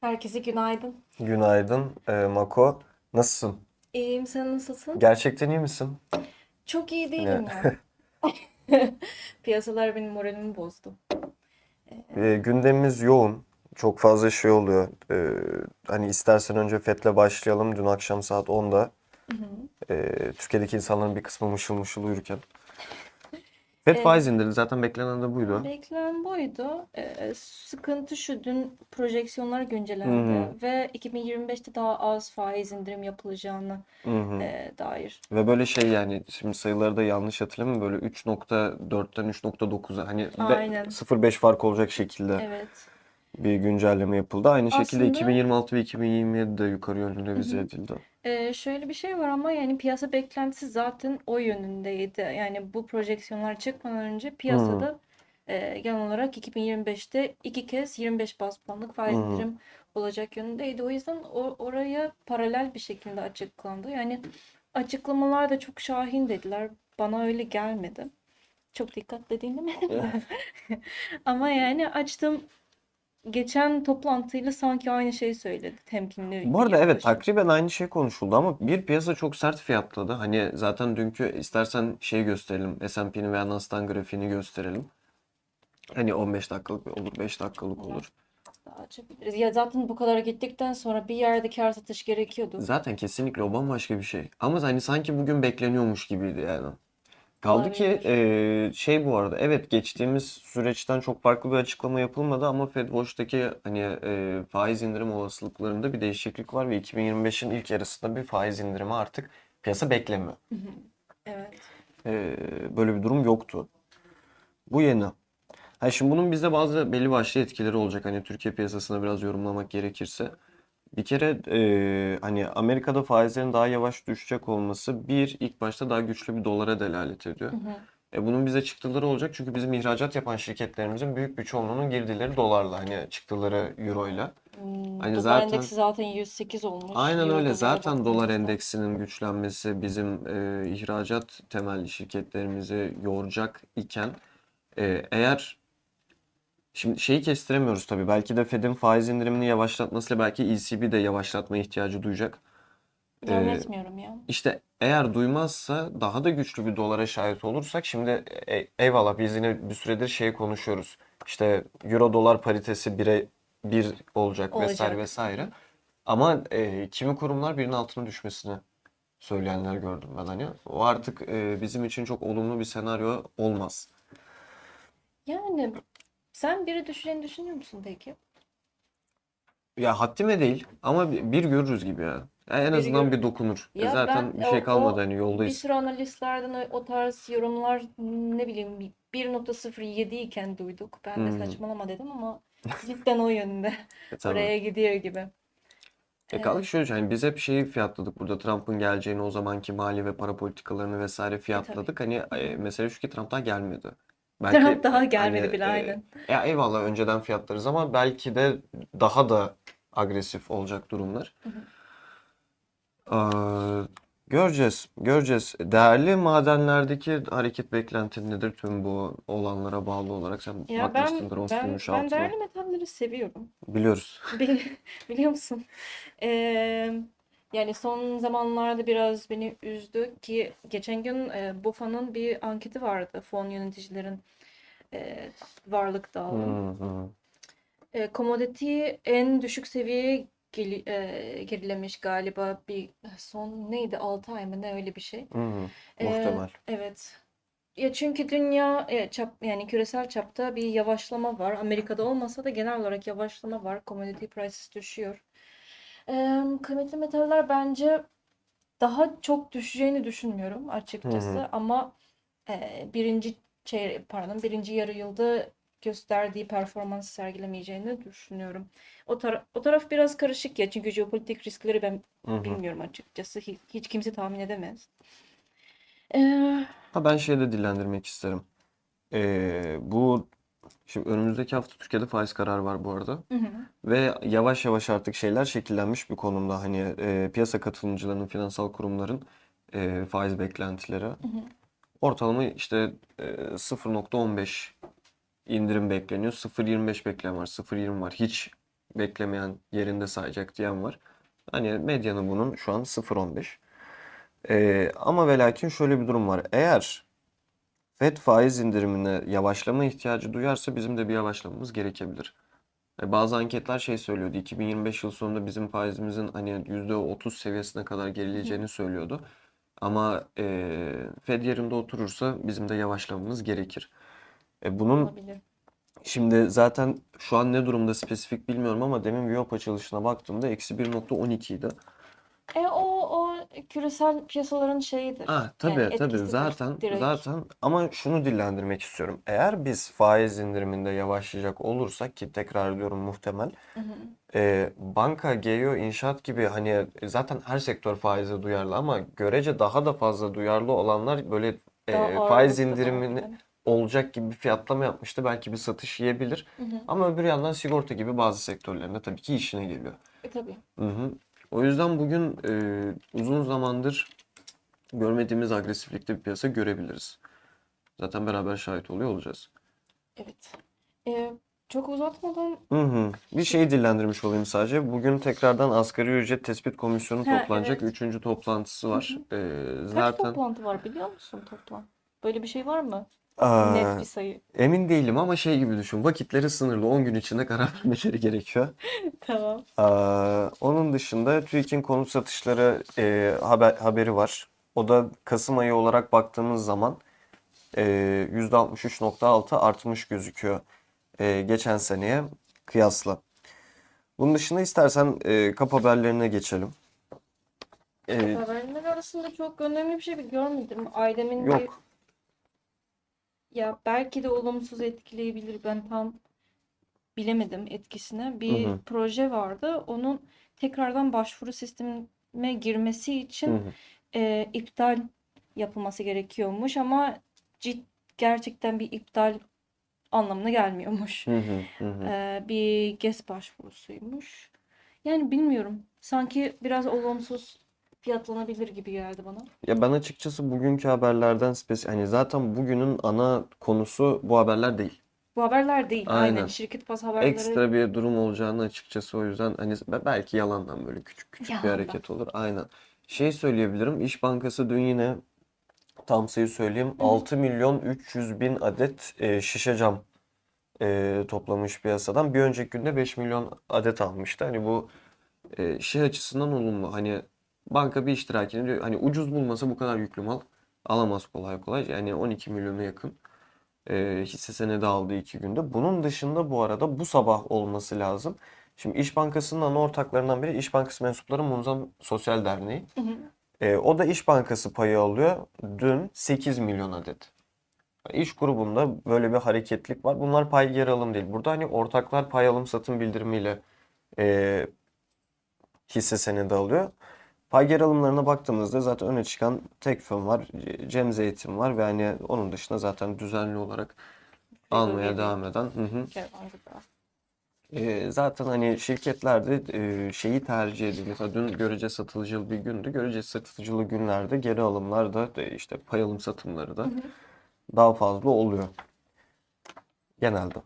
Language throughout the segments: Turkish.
Herkese günaydın. Günaydın e, Mako. Nasılsın? İyiyim, sen nasılsın? Gerçekten iyi misin? Çok iyi değilim Ya. ya. Piyasalar benim moralimi bozdu. E, gündemimiz yoğun. Çok fazla şey oluyor. E, hani istersen önce FED'le başlayalım. Dün akşam saat 10'da e, Türkiye'deki insanların bir kısmı mışıl mışıl uyurken. FED Evet. faiz indirdi. Zaten beklenen de buydu. Beklenen buydu. Ee, sıkıntı şu, dün projeksiyonlar güncellendi Hı ve 2025'te daha az faiz indirim yapılacağına e, dair. Ve böyle şey yani şimdi sayıları da yanlış hatırlamıyorum böyle 3.4'ten 3.9'a hani be- Aynen. 0.5 fark olacak şekilde Evet. Bir güncelleme yapıldı. Aynı şekilde Aslında 2026 ve 2027 de yukarı yönlü revize hı. edildi. Ee, şöyle bir şey var ama yani piyasa beklentisi zaten o yönündeydi. Yani bu projeksiyonlar çıkmadan önce piyasada e, genel olarak 2025'te iki kez 25 bas puanlık faiz hı. indirim olacak yönündeydi. O yüzden o, oraya paralel bir şekilde açıklandı. Yani açıklamalar da çok şahin dediler. Bana öyle gelmedi. Çok dikkatle dinlemedim de. Ama yani açtım geçen toplantıyla sanki aynı şeyi söyledi. Temkinli Bu arada evet takriben aynı şey konuşuldu ama bir piyasa çok sert fiyatladı. Hani zaten dünkü istersen şey gösterelim. S&P'nin veya Nasdaq'ın grafiğini gösterelim. Hani 15 dakikalık olur, 5 dakikalık olur. Daha açabiliriz. Ya zaten bu kadar gittikten sonra bir yerde kar satış gerekiyordu. Zaten kesinlikle o bambaşka bir şey. Ama hani sanki bugün bekleniyormuş gibiydi yani. Kaldı ki eee, şey bu arada evet geçtiğimiz süreçten çok farklı bir açıklama yapılmadı ama Fed Watch'taki hani eee, faiz indirim olasılıklarında bir değişiklik var ve 2025'in ilk yarısında bir faiz indirimi artık piyasa beklemiyor. Evet. Eee, böyle bir durum yoktu. Bu yeni. Ha şimdi bunun bizde bazı belli başlı etkileri olacak. Hani Türkiye piyasasına biraz yorumlamak gerekirse. Bir kere eee, hani Amerika'da faizlerin daha yavaş düşecek olması bir ilk başta daha güçlü bir dolara delalet ediyor. Hı hı. E bunun bize çıktıları olacak çünkü bizim ihracat yapan şirketlerimizin büyük bir çoğunluğunun girdileri dolarla hani çıktıları euroyla. Hmm, Hani dolar zaten endeksi zaten 108 olmuş. aynen Euro öyle zaten dolar endeksinin güçlenmesi bizim e, ihracat temelli şirketlerimizi yoracak iken e, eğer Şimdi şeyi kestiremiyoruz tabii. Belki de Fed'in faiz indirimini yavaşlatmasıyla belki ECB de yavaşlatma ihtiyacı duyacak. Ee, Zannetmiyorum ya. işte eğer duymazsa daha da güçlü bir dolara şahit olursak şimdi e- eyvallah biz yine bir süredir şey konuşuyoruz. İşte euro dolar paritesi 1'e 1 olacak vesaire Olacak. vesaire. Ama e, kimi kurumlar birinin altına düşmesini söyleyenler gördüm ben hani. O artık e, bizim için çok olumlu bir senaryo olmaz. Yani sen biri düşeceğini düşünüyor musun peki? Ya haddime değil ama bir bir görürüz gibi ya. Ya en Biri azından gör. bir dokunur. E Ya zaten ben bir o, şey kalmadı o hani bir yoldayız. sürü analistlerden o, o tarz yorumlar ne bileyim 1.07 iken duyduk. Ben de Hmm. saçmalama dedim ama cidden o yönde. E tabii. Oraya gidiyor gibi. E kaldı ki şöyle hani biz hep şeyi fiyatladık burada Trump'ın geleceğini o zamanki mali ve para politikalarını vesaire E fiyatladık. Hani e, mesele şu ki Trump daha gelmedi. Belki daha hani gelmedi bile e, aynen. ya eyvallah önceden fiyatlarız ama belki de daha da agresif olacak durumlar. Hı hı. Aa, göreceğiz, göreceğiz. Değerli madenlerdeki hareket beklentin nedir tüm bu olanlara bağlı olarak? Sen Ya ben bakmışsındır 10 ben ben altına. değerli metalleri seviyorum. Biliyoruz. Bili- biliyor musun? Ee, yani son zamanlarda biraz beni üzdü ki geçen gün e, BOFA'nın bir anketi vardı. Fon yöneticilerin e, varlık Hı dağılım. hı. E, commodity en düşük seviyeye geli- e, gerilemiş galiba bir son neydi 6 ay mı ne öyle bir şey. Hı hı. E, Muhtemel. evet. Ya çünkü dünya e, çap yani küresel çapta bir yavaşlama var. Amerika'da olmasa da genel olarak yavaşlama var. Commodity prices düşüyor. E, kıymetli metaller bence daha çok düşeceğini düşünmüyorum açıkçası hı. ama e, birinci çeyre pardon birinci yarı yılda gösterdiği performans sergilemeyeceğini düşünüyorum. O taraf o taraf biraz karışık ya çünkü jeopolitik riskleri ben Hı hı. bilmiyorum açıkçası. Hiç, hiç kimse tahmin edemez. E, Ha ben şeyi de dillendirmek isterim. Ee, bu şimdi önümüzdeki hafta Türkiye'de faiz kararı var bu arada. hı hı, Ve yavaş yavaş artık şeyler şekillenmiş bir konumda. Hani e, piyasa katılımcılarının, finansal kurumların e, faiz beklentileri. hı hı. Ortalama işte e, 0.15 indirim bekleniyor. 0.25 beklem var. 0.20 var. Hiç beklemeyen yerinde sayacak diyen var. Hani medyanı bunun şu an 0.15. Ee, ama ve lakin şöyle bir durum var. Eğer FED faiz indirimine yavaşlama ihtiyacı duyarsa bizim de bir yavaşlamamız gerekebilir. E, Bazı anketler şey söylüyordu. 2025 yıl sonunda bizim faizimizin hani %30 seviyesine kadar gerileyeceğini söylüyordu. Ama e, Fed yerinde oturursa bizim de yavaşlamamız gerekir. E, bunun Olabilir. şimdi zaten şu an ne durumda spesifik bilmiyorum ama demin Viyop açılışına baktığımda eksi 1.12 idi. E o o küresel piyasaların şeyidir. Ah tabii Yani tabii zaten direkt. zaten ama şunu dillendirmek istiyorum. Eğer biz faiz indiriminde yavaşlayacak olursak ki tekrar diyorum muhtemel Hı hı. e, banka, GEO, inşaat gibi hani zaten her sektör faize duyarlı ama görece daha da fazla duyarlı olanlar böyle e, faiz indirimini yani. olacak gibi bir fiyatlama yapmıştı. Belki bir satış yiyebilir. Hı hı. Ama öbür yandan sigorta gibi bazı sektörlerinde tabii ki işine geliyor. E, tabii. Hı hı. O yüzden bugün e, uzun zamandır görmediğimiz agresiflikte bir piyasa görebiliriz. Zaten beraber şahit oluyor olacağız. Evet. E, çok uzatmadan Hı hı. Bir şeyi dillendirmiş olayım sadece. Bugün tekrardan asgari ücret tespit komisyonu Ha, toplanacak. evet. Üçüncü toplantısı var. E, kaç zaten toplantı var biliyor musun toplam? Böyle bir şey var mı? Aa, Net bir sayı. emin değilim ama şey gibi düşün. Vakitleri sınırlı. 10 gün içinde karar vermeleri gerekiyor. Tamam. Aa, onun dışında TÜİK'in konut satışları e, haber, haberi var. O da Kasım ayı olarak baktığımız zaman e, %63.6 artmış gözüküyor e, geçen seneye kıyasla. Bunun dışında istersen e, kap haberlerine geçelim. E, Haberler arasında çok önemli bir şey görmedim. Ailemin yok. Ya belki de olumsuz etkileyebilir. Ben tam bilemedim etkisini. Bir Hı hı. proje vardı. Onun tekrardan başvuru sistemine girmesi Hı için hı. e, iptal yapılması gerekiyormuş ama cid, gerçekten bir iptal anlamına gelmiyormuş. Hı hı. Hı hı. E, bir GES başvurusuymuş. Yani bilmiyorum. Sanki biraz olumsuz fiyatlanabilir gibi geldi bana. Ya ben açıkçası bugünkü haberlerden spesifik hani zaten bugünün ana konusu bu haberler değil. Bu haberler değil. Aynen. Aynen. Şirket pas haberleri Ekstra bir durum olacağını açıkçası o yüzden hani be- belki yalandan böyle küçük küçük bir Yalandan. hareket olur. Aynen. Şey söyleyebilirim. İş Bankası dün yine tam sayı söyleyeyim. Hı hı. 6 milyon 300 bin adet e, şişe cam e, toplamış piyasadan. Bir önceki günde 5 milyon adet almıştı. Hani bu e, şey açısından olumlu. Hani banka bir iştirakini diyor. Hani ucuz bulmasa bu kadar yüklü mal alamaz kolay kolay. Yani 12 milyona yakın e, hisse senedi aldı iki günde. Bunun dışında bu arada bu sabah olması lazım. Şimdi İş Bankası'nın ana ortaklarından biri İş Bankası mensupları Munzam Sosyal Derneği. Hı hı. E, o da İş Bankası payı alıyor. Dün 8 milyon adet. İş grubunda böyle bir hareketlik var. Bunlar pay geri alım değil. Burada hani ortaklar pay alım satım bildirimiyle e, hisse senedi alıyor. Pay geri alımlarına baktığımızda zaten öne çıkan tek firm var. Cem Zeytin var ve hani onun dışında zaten düzenli olarak almaya devam eden. Hı hı. E, zaten hani şirketlerde e, şeyi tercih ediyor. Mesela dün görece satıcılı bir gündü. Görece satıcılı günlerde geri alımlar da e, işte pay alım satımları da Hı hı. daha fazla oluyor genelde.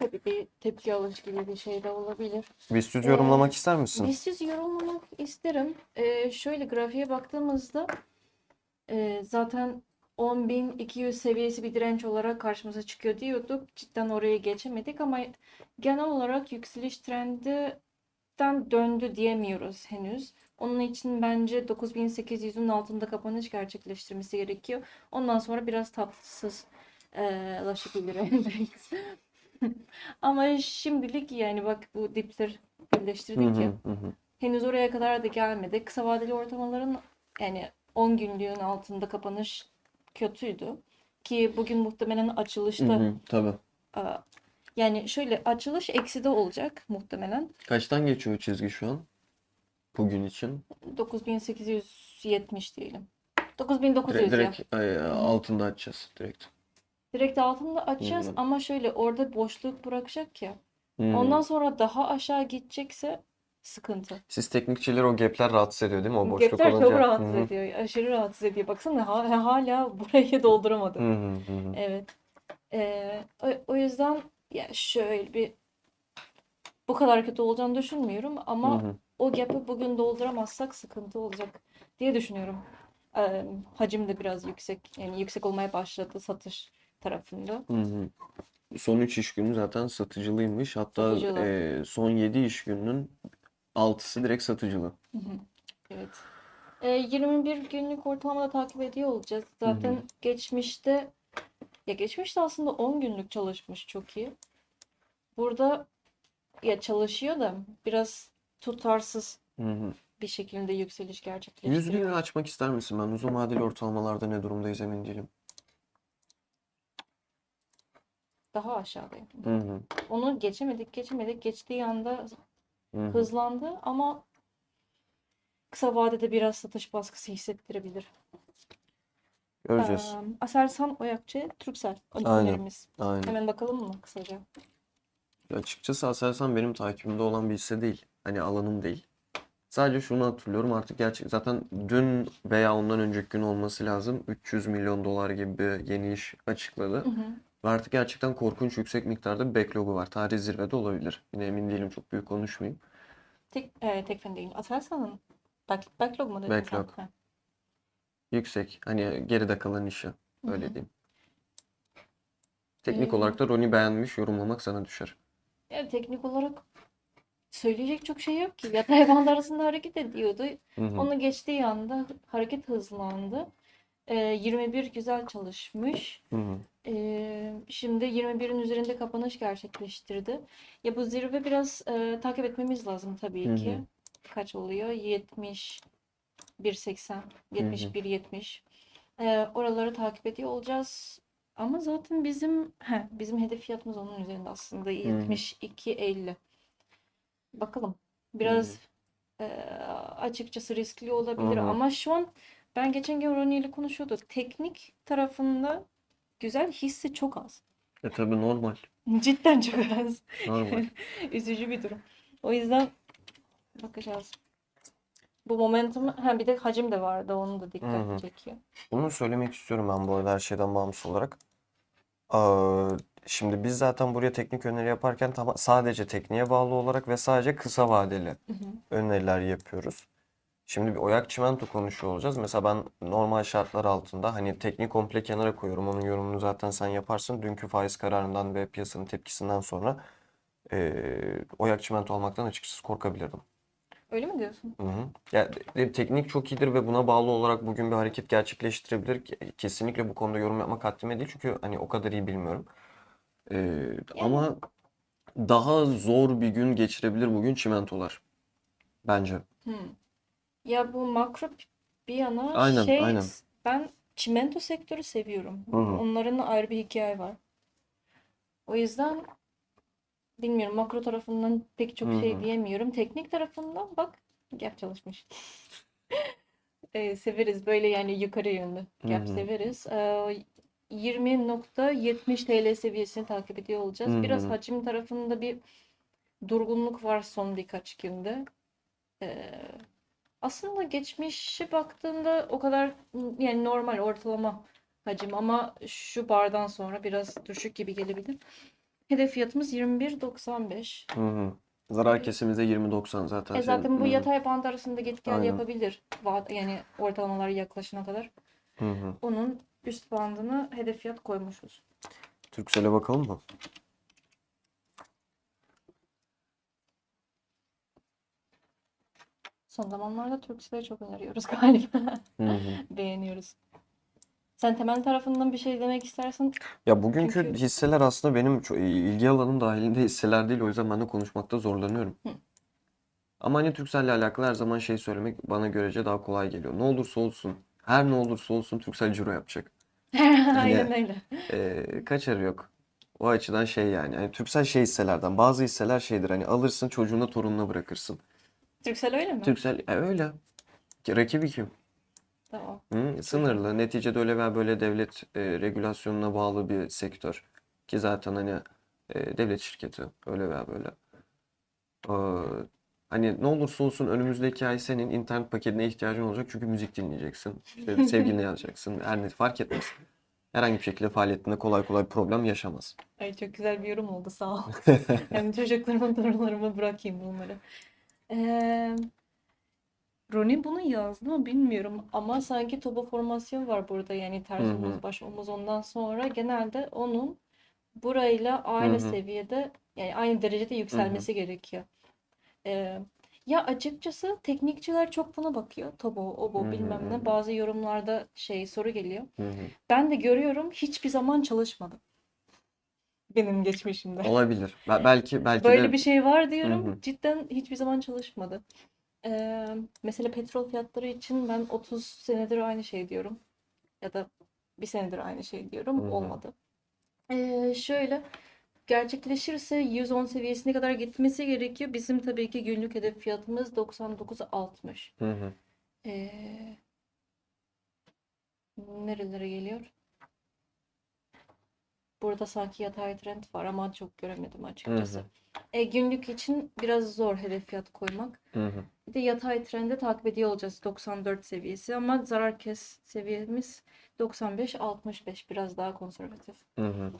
Tabii bir tepki alıcı gibi bir şey de olabilir. BIST Ee, yorumlamak ister misin? BIST yorumlamak isterim. Ee, şöyle grafiğe baktığımızda e, zaten 10.200 seviyesi bir direnç olarak karşımıza çıkıyor diyorduk. Cidden oraya geçemedik ama genel olarak yükseliş trendinden döndü diyemiyoruz henüz. Onun için bence 9800'ün altında kapanış gerçekleştirmesi gerekiyor. Ondan sonra biraz tatsız e, endeks. Ama şimdilik yani bak bu dipler Hı birleştirdik ya. Henüz oraya kadar da gelmedi. Kısa vadeli ortalamaların yani 10 günlüğün altında kapanış kötüydü. Ki bugün muhtemelen açılışta tabii. aa, yani şöyle açılış ekside olacak muhtemelen. Kaçtan geçiyor çizgi şu an? Bugün için. 9870 diyelim. 9900 Direkt, ya. direkt ay, altında açacağız direkt. Direkt altında açacağız Hı hı. ama şöyle orada boşluk bırakacak ya. Hı. Ondan sonra daha aşağı gidecekse sıkıntı. Siz teknikçileri o gapler rahatsız ediyor değil mi? O boşluk Gapler çok olunca. rahatsız Hı hı. ediyor. Aşırı rahatsız ediyor. Baksana ha- hala burayı dolduramadı. Hı hı hı hı. Evet. Ee, o, o yüzden ya şöyle bir bu kadar kötü olacağını düşünmüyorum ama hı. o gap'ı bugün dolduramazsak sıkıntı olacak diye düşünüyorum. Ee, hacim de biraz yüksek yani yüksek olmaya başladı satış tarafında. Hı hı. Son 3 iş günü zaten satıcılıymış. Hatta Satıcılı. e, son 7 iş gününün 6'sı direkt satıcılı. Hı hı. Evet. Ee, 21 günlük ortalamada takip ediyor olacağız. Zaten geçmişte ya geçmişte aslında 10 günlük çalışmış çok iyi. Burada ya çalışıyor da biraz tutarsız Hı hı. bir şekilde yükseliş 100 gerçekleştiriyor. bini açmak ister misin? Ben uzun vadeli ortalamalarda ne durumdayız emin değilim. Daha aşağıdayım. Hı hı. Onu geçemedik, geçemedik. Geçtiği anda Hı hı. hızlandı ama kısa vadede biraz satış baskısı hissettirebilir. Göreceğiz. Ee, Aselsan Oyakçı, Aynen. önerimiz. Aynen. Hemen bakalım mı kısaca? Açıkçası Aselsan benim takibimde olan bir hisse değil. Hani alanım değil. Sadece şunu hatırlıyorum artık gerçek zaten dün veya ondan önceki gün olması lazım 300 milyon dolar gibi bir yeni iş açıkladı. Hı hı. Ve artık gerçekten korkunç yüksek miktarda bir backlogu var. Tarih zirvede olabilir. Yine emin değilim çok büyük konuşmayayım. Tek, e, Tekfen değil. Aselsan'ın back, backlog mu dedin sen? Backlog. Ha. Yüksek. Hani geride kalan işi. Öyle hı. diyeyim. Teknik Ee, olarak da Roni beğenmiş. Yorumlamak sana düşer. Ya teknik olarak söyleyecek çok şey yok ki. Yatay band arasında hareket ediyordu. Hı hı. Onu geçtiği anda hareket hızlandı. Ee, 21 güzel çalışmış. Hı hı. Ee, şimdi 21'in üzerinde kapanış gerçekleştirdi. Ya bu zirve biraz e, takip etmemiz lazım tabii Hı ki. hı. Kaç oluyor? 70 1.80 Hı 71 70. Ee, oraları takip ediyor olacağız. Ama zaten bizim he, bizim hedef fiyatımız onun üzerinde aslında Hı hı. 72.50. Bakalım. Biraz e, açıkçası riskli olabilir hı. ama şu an ben geçen gün Ronnie ile konuşuyorduk. Teknik tarafında güzel hissi çok az. E tabii normal. Cidden çok az. Normal. Üzücü bir durum. O yüzden bakacağız. Bu momentum ha bir de hacim de vardı. Onu da Hı dikkat hı. çekiyor. Bunu söylemek istiyorum ben bu arada her şeyden bağımsız olarak. Aa, şimdi biz zaten buraya teknik öneri yaparken tam, sadece tekniğe bağlı olarak ve sadece kısa vadeli Hı hı. öneriler yapıyoruz. Şimdi bir oyak çimento konuşuyor olacağız. Mesela ben normal şartlar altında hani tekniği komple kenara koyuyorum. Onun yorumunu zaten sen yaparsın. Dünkü faiz kararından ve piyasanın tepkisinden sonra eee oyak çimento almaktan açıkçası korkabilirdim. Öyle mi diyorsun? Hı hı. Ya, de- teknik çok iyidir ve buna bağlı olarak bugün bir hareket gerçekleştirebilir. Ke- Kesinlikle bu konuda yorum yapmak haddime değil çünkü hani o kadar iyi bilmiyorum. Ee, Yani ama daha zor bir gün geçirebilir bugün çimentolar bence. hı. Ya bu makro bir yana Aynen, şey aynen. ben çimento sektörü seviyorum. Hı hı. Onların ayrı bir hikaye var. O yüzden bilmiyorum makro tarafından pek Hı çok şey hı. diyemiyorum. Teknik tarafından bak gap çalışmış. Ee, severiz böyle yani yukarı yönlü Hı gap hı. severiz. Ee, 20.70 TL seviyesini takip ediyor olacağız. Hı Biraz hı. hacim tarafında bir durgunluk var son birkaç günde. Ee, aslında geçmişe baktığında o kadar yani normal ortalama hacim ama şu bardan sonra biraz düşük gibi gelebilir. Hedef fiyatımız 21.95. Hı hı. Zarar kesimimize 20.90 zaten E zaten bu Hı yatay band arasında git gel Aynen. yapabilir. Yani ortalamalara yaklaşana kadar. Hı hı. Onun üst bandını hedef fiyat koymuşuz. Turkcell'e bakalım mı? Son zamanlarda Turkcell'i çok öneriyoruz galiba. Hı hı. Beğeniyoruz. Sen temel tarafından bir şey demek istersen Ya bugünkü çünkü hisseler aslında benim çok ilgi alanım dahilinde hisseler değil. O yüzden ben de konuşmakta zorlanıyorum. Hı. Ama hani Turkcell'le alakalı her zaman şey söylemek bana görece daha kolay geliyor. Ne olursa olsun, her ne olursa olsun Turkcell ciro yapacak. aynen Hani öyle. e, kaçarı yok. O açıdan şey yani. Hani Turkcell şey hisselerden. Bazı hisseler şeydir hani alırsın çocuğuna torununa bırakırsın. Turkcell öyle mi? Turkcell e, öyle. Ki Rakibi kim? Tamam. Hı, sınırlı. Neticede öyle veya böyle devlet e, regülasyonuna bağlı bir sektör. Ki zaten hani e, devlet şirketi öyle veya böyle. Ee, hani ne olursa olsun önümüzdeki ay senin internet paketine ihtiyacın olacak çünkü müzik dinleyeceksin. İşte sevgiline yazacaksın. Her ne fark etmez. herhangi bir şekilde faaliyetinde kolay kolay problem yaşamaz. Ay çok güzel bir yorum oldu sağ ol. Hem çocuklarıma torunlarıma bırakayım bunları. Ee, Rooney bunu yazdı mı bilmiyorum ama sanki topa formasyon var burada yani ters Hı omuz hı. baş omuz ondan sonra genelde onun burayla aynı Hı hı. seviyede yani aynı derecede yükselmesi gerekiyor. Ee, ya açıkçası teknikçiler çok buna bakıyor. Tobo, obo hı bilmem hı ne. Bazı yorumlarda şey soru geliyor. Hı hı. Ben de görüyorum hiçbir zaman çalışmadı. Benim geçmişimde. Olabilir. Be- belki belki Böyle de bir şey var diyorum. hı. Cidden hiçbir zaman çalışmadı. Ee, mesela petrol fiyatları için ben 30 senedir aynı şey diyorum. Ya da bir senedir aynı şey diyorum. Hı hı. Olmadı. Ee, şöyle gerçekleşirse 110 seviyesine kadar gitmesi gerekiyor. Bizim tabii ki günlük hedef fiyatımız 99.60. Hı hı. Ee, nerelere geliyor? Burada sanki yatay trend var ama çok göremedim Hı açıkçası. hı. E, günlük için biraz zor hedef fiyat koymak. Hı hı. Bir de yatay trendi takip ediyor olacağız 94 seviyesi ama zarar kes seviyemiz 95-65 biraz daha konservatif. Hı hı.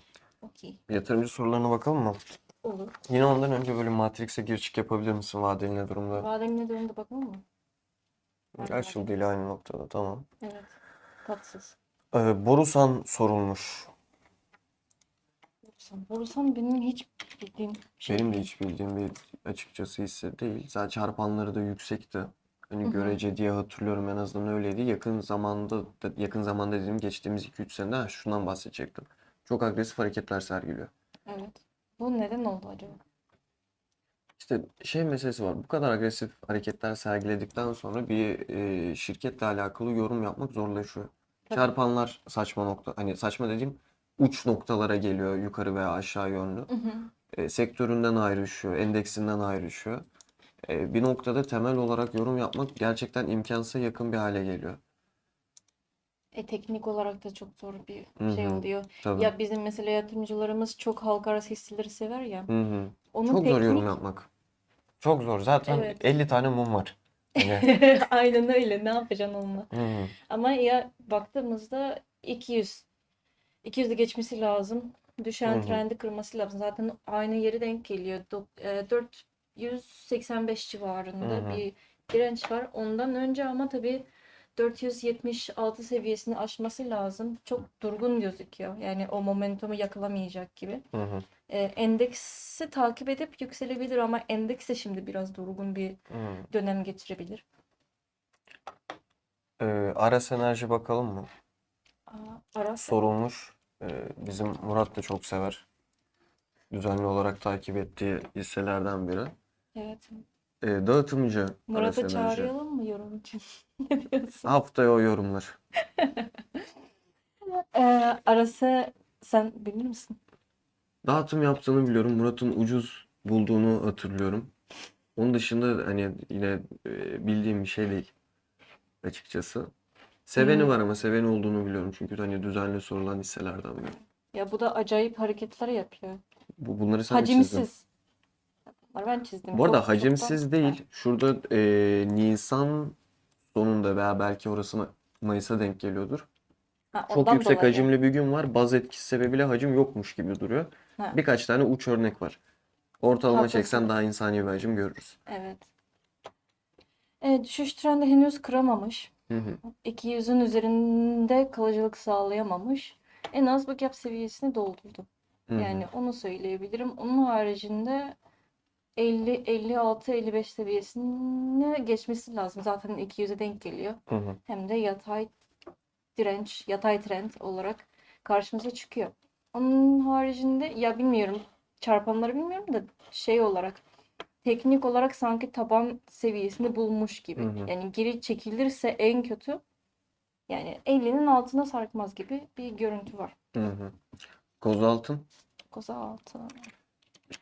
Okey. Yatırımcı sorularına bakalım mı? Olur. Yine ondan önce böyle Matrix'e gir çık yapabilir misin? Vadeli ne durumda? Vadeli ne durumda bakalım mı? Aynı Açıldı ile aynı noktada. Tamam. Evet. Tatsız. Ee, Borusan sorulmuş. Borusan. Borusan benim hiç bildiğim şey Benim de hiç bildiğim bir açıkçası hisse değil. Zaten çarpanları da yüksekti. Hani Hı hı. görece diye hatırlıyorum en azından öyleydi. Yakın zamanda da, yakın zamanda dediğim geçtiğimiz 2-3 senede ha, şundan bahsedecektim. Çok agresif hareketler sergiliyor. Evet. Bu neden oldu acaba? İşte şey meselesi var. Bu kadar agresif hareketler sergiledikten sonra bir e, şirketle alakalı yorum yapmak zorlaşıyor. Tabii. Çarpanlar saçma nokta. Hani saçma dediğim uç noktalara geliyor yukarı veya aşağı yönlü. Hı hı. E, sektöründen ayrışıyor, endeksinden ayrışıyor. E, bir noktada temel olarak yorum yapmak gerçekten imkansıza yakın bir hale geliyor. E, teknik olarak da çok zor bir Hı şey oluyor. Tabii. Ya bizim mesela yatırımcılarımız çok halka arası hisseleri sever ya. Hı hı. Onun Çok zor yorum teknik yapmak. Çok zor. Zaten Evet. 50 tane mum var. Hani, Aynen öyle. Ne yapacaksın onunla? hı hı. Ama ya baktığımızda 200. 200'ü geçmesi lazım. Düşen hı. trendi kırması lazım. Zaten aynı yere denk geliyor. Dok- e, 485 Hı civarında hı. bir direnç var. Ondan önce ama tabii 476 seviyesini aşması lazım. Çok durgun gözüküyor. Yani o momentumu yakalamayacak gibi. Hı hı. E, endeksi takip edip yükselebilir ama endeks de şimdi biraz durgun bir Hı. dönem geçirebilir. Ee, Aras Enerji bakalım mı? Aras Sorulmuş. Ee, bizim Murat da çok sever. Düzenli olarak takip ettiği hisselerden biri. evet. Ee, dağıtımcı Aras Murat'ı Enerji. çağıralım mı yorum için? Ne diyorsun? Haftaya o yorumlar. Ee, Aras'ı sen bilir misin? Dağıtım yaptığını biliyorum. Murat'ın ucuz bulduğunu hatırlıyorum. Onun dışında hani yine e, bildiğim bir şey değil açıkçası. Seveni Hmm. var ama seveni olduğunu biliyorum. Çünkü hani düzenli sorulan hisselerden biri. Ya bu da acayip hareketler yapıyor. Bu, bunları sen mi çizdin? Hacimsiz. Bunları ben çizdim. Bu arada Çok çoktan. hacimsiz değil. Şurada e, Nisan sonunda veya belki orası Ma- Mayıs'a denk geliyordur. Ha, Çok ondan yüksek dolayı. hacimli bir gün var. Baz etkisi sebebiyle hacim yokmuş gibi duruyor. Ha, Birkaç tane uç örnek var. Ortalama çeksen haklısın. daha insani bir hacim görürüz. Evet. Evet, düşüş trendi henüz kıramamış. Hı hı. 200'ün üzerinde kalıcılık sağlayamamış. En az bu gap seviyesini doldurdu. Hı hı. Yani onu söyleyebilirim. Onun haricinde 50, 56, 55 seviyesine geçmesi lazım. Zaten 200'e denk geliyor. Hı hı. Hem de yatay direnç, yatay trend olarak karşımıza çıkıyor. Onun haricinde ya bilmiyorum çarpanları bilmiyorum da şey olarak teknik olarak sanki taban seviyesini bulmuş gibi. Hı hı. Yani geri çekilirse en kötü yani 50'nin altına sarkmaz gibi bir görüntü var. Hı hı. Kozaltın Koza altı.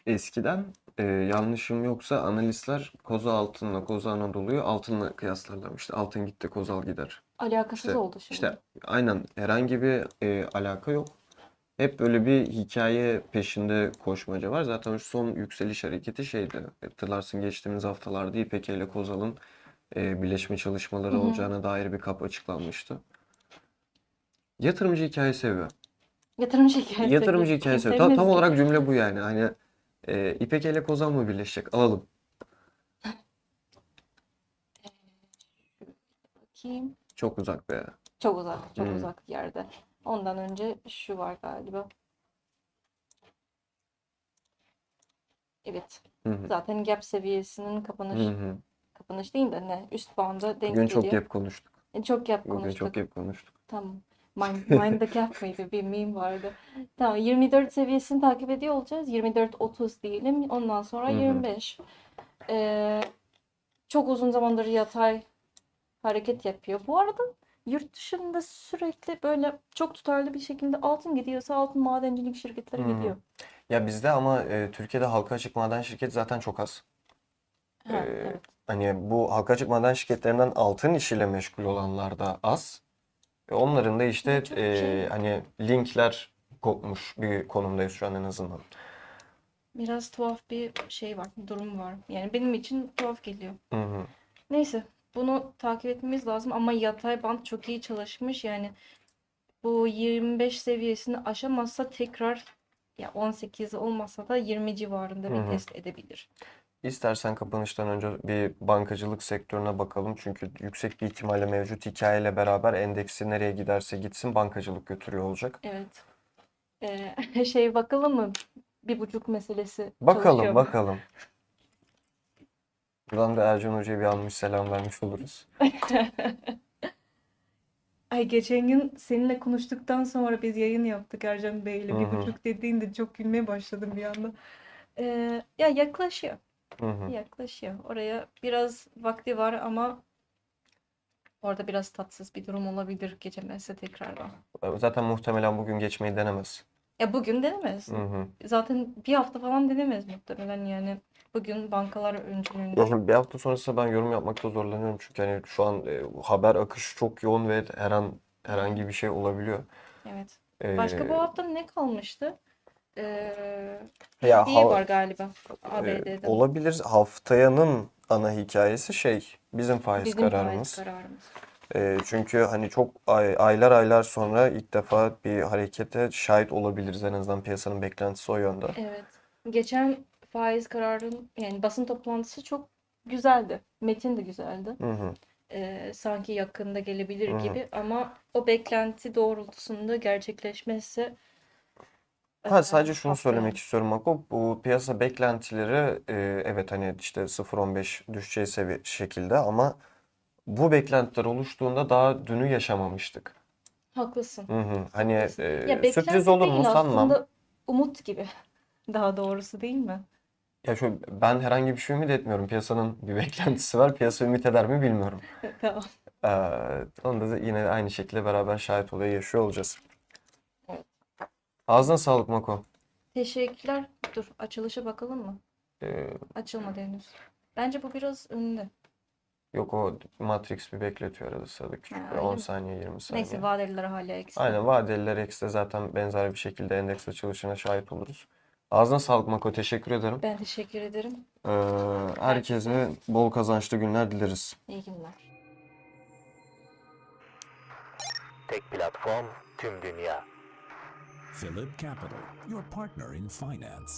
eskiden e, yanlışım yoksa analistler Koza altınla Koza Anadolu'yu altınla kıyaslarlarmıştı. Altın gitti, Kozal gider. Alakasız İşte oldu şimdi. işte aynen herhangi bir e, alaka yok. Hep böyle bir hikaye peşinde koşmaca var. Zaten şu son yükseliş hareketi şeydi. Hatırlarsın geçtiğimiz haftalarda İPK ile Kozal'ın e, birleşme Hı çalışmaları hı. olacağına dair bir kap açıklanmıştı. Yatırımcı hikaye seviyor. Yatırımcı hikayesi. Yatırımcı hikaye seviyor. Tam, tam olarak cümle bu yani. Hani e, İpek ile Kozan mı birleşecek? Alalım. Bakayım. Çok uzak be. Çok uzak, çok Hmm. uzak yerde. Ondan önce şu var galiba. Evet. Hı hı. Zaten gap seviyesinin kapanış, Hı hı. kapanış değil de ne? Üst banda denk Bugün çok geliyor. gap konuştuk. E, çok gap Bugün konuştuk. çok gap konuştuk. Tamam. Mind, Mind the Gap mıydı? Bir meme vardı. Tamam 24 seviyesini takip ediyor olacağız. 24-30 diyelim. Ondan sonra Hı hı. 25. Ee, çok uzun zamandır yatay hareket yapıyor. Bu arada yurt dışında sürekli böyle çok tutarlı bir şekilde altın gidiyorsa altın madencilik şirketleri Hı hı. gidiyor. Ya bizde ama e, Türkiye'de halka açık maden şirket zaten çok az. Ha, Ee, evet. Hani bu halka açık maden şirketlerinden altın işiyle meşgul olanlar da az. E, onların da işte çok e, şey- hani linkler kopmuş bir konumdayız şu an en azından. Biraz tuhaf bir şey var, durum var. Yani benim için tuhaf geliyor. Hı hı. Neyse, bunu takip etmemiz lazım ama yatay bant çok iyi çalışmış. Yani bu 25 seviyesini aşamazsa tekrar ya 18 olmasa da 20 civarında bir hı. test edebilir. İstersen kapanıştan önce bir bankacılık sektörüne bakalım. Çünkü yüksek bir ihtimalle mevcut hikayeyle beraber endeksi nereye giderse gitsin bankacılık götürüyor olacak. Evet. Ee, şey bakalım mı? Bir buçuk meselesi Bakalım çalışıyor bakalım. Buradan da Ercan Hoca'ya bir almış selam vermiş oluruz. Ay geçen gün seninle konuştuktan sonra biz yayın yaptık Ercan Bey'le. Hı Bir buçuk dediğinde çok gülmeye başladım bir anda. Ee, ya yaklaşıyor. Hı hı. Yaklaşıyor. Oraya biraz vakti var ama orada biraz tatsız bir durum olabilir geçemezse tekrardan. Zaten muhtemelen bugün geçmeyi denemez. Ya bugün denemez. Hı hı. Zaten bir hafta falan denemez muhtemelen yani. Bugün bankalar öncülüğünde. Ya şimdi bir hafta sonrasında ben yorum yapmakta zorlanıyorum çünkü hani şu an e, haber akışı çok yoğun ve her an herhangi bir şey olabiliyor. Evet. Ee, Başka bu hafta ne kalmıştı? Ee, ya diye ha- var galiba e, ABD'de. olabilir. Haftayanın ana hikayesi şey bizim faiz Bizim faiz kararımız. E, çünkü hani çok ay- aylar aylar sonra ilk defa bir harekete şahit olabiliriz en azından piyasanın beklentisi o yönde. Evet. Geçen faiz kararın yani basın toplantısı çok güzeldi. Metin de güzeldi. Hı hı. Ee, sanki yakında gelebilir Hı gibi ama o beklenti doğrultusunda gerçekleşmezse Ha ee, sadece şunu söylemek istiyorum Mako. Bu piyasa beklentileri e, evet hani işte 0.15 düşeceği sevi şekilde ama bu beklentiler oluştuğunda daha dünü yaşamamıştık. Haklısın. Hı hı. Hani haklısın. e, Ya sürpriz olur mu sanmam. umut gibi. Daha doğrusu değil mi? Ya şöyle ben herhangi bir şey ümit etmiyorum. Piyasanın bir beklentisi var. Piyasa ümit eder mi bilmiyorum. Tamam. Ee, onu da yine aynı şekilde beraber şahit olayı yaşıyor olacağız. Evet. Ağzına sağlık Mako. Teşekkürler. Dur açılışa bakalım mı? Ee, Açılmadı henüz. Bence bu biraz önde. Yok o Matrix bir bekletiyor arada sırada küçük Ha, bir öyle 10 mi? saniye 20 saniye. Neyse vadeliler hala eksi. Aynen vadeliler X'de zaten benzer bir şekilde endeks açılışına şahit oluruz. Ağzına sağlık Mako. Teşekkür ederim. Ben teşekkür ederim. Ee, herkese bol kazançlı günler dileriz. İyi günler. Tek platform tüm dünya. Philip Capital, your partner in finance.